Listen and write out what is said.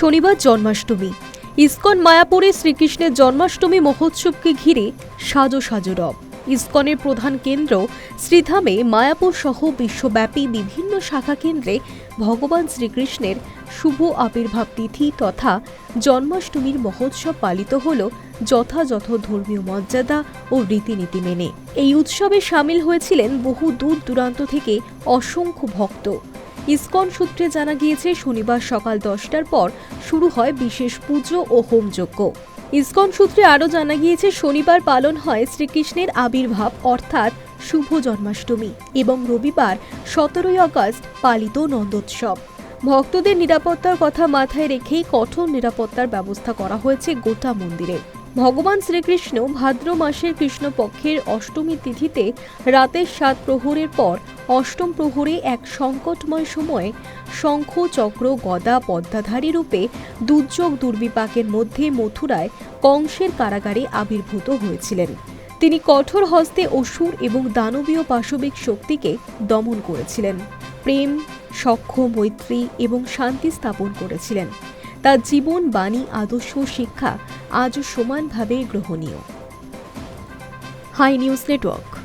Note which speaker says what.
Speaker 1: শনিবার জন্মাষ্টমী। ইস্কন মায়াপুরে শ্রীকৃষ্ণের জন্মাষ্টমী মহোৎসবকে ঘিরে সাজো সাজো রব। ইস্কনের প্রধান কেন্দ্র শ্রীধামে মায়াপুর সহ বিশ্বব্যাপী বিভিন্ন শাখা কেন্দ্রে ভগবান শ্রীকৃষ্ণের শুভ আবির্ভাব তিথি তথা জন্মাষ্টমীর মহোৎসব পালিত হল যথাযথ ধর্মীয় মর্যাদা ও রীতিনীতি মেনে। এই উৎসবে সামিল হয়েছিলেন বহু দূর দূরান্ত থেকে অসংখ্য ভক্ত। ইসকন সূত্রে জানা গিয়েছে, শনিবার সকাল দশটার পর শুরু হয় বিশেষ পুজো ও হোমযজ্ঞ। ইসকন সূত্রে আরও জানা গিয়েছে, শনিবার পালন হয় শ্রীকৃষ্ণের আবির্ভাব, অর্থাৎ শুভ জন্মাষ্টমী এবং রবিবার সতেরোই আগস্ট পালিত নন্দোৎসব। ভক্তদের নিরাপত্তার কথা মাথায় রেখেই কঠোর নিরাপত্তার ব্যবস্থা করা হয়েছে গোটা মন্দিরে। ভগবান শ্রীকৃষ্ণ ভাদ্র মাসের কৃষ্ণপক্ষের অষ্টমী তিথিতে রাতের সাত প্রহরের পর অষ্টম প্রহরে এক সংকটময় সময়ে শঙ্খ, চক্র, গদা, পদ্মাধারী রূপে দুর্যোগ দুর্বিপাকের মধ্যে মথুরায় কংসের কারাগারে আবির্ভূত হয়েছিলেন। তিনি কঠোর হস্তে অসুর এবং দানবীয় পাশবিক শক্তিকে দমন করেছিলেন। প্রেম, সখ্য, মৈত্রী এবং শান্তি স্থাপন করেছিলেন। তার জীবন বাণী আদর্শ শিক্ষা আজও সমানভাবে গ্রহণীয়। Hi news network.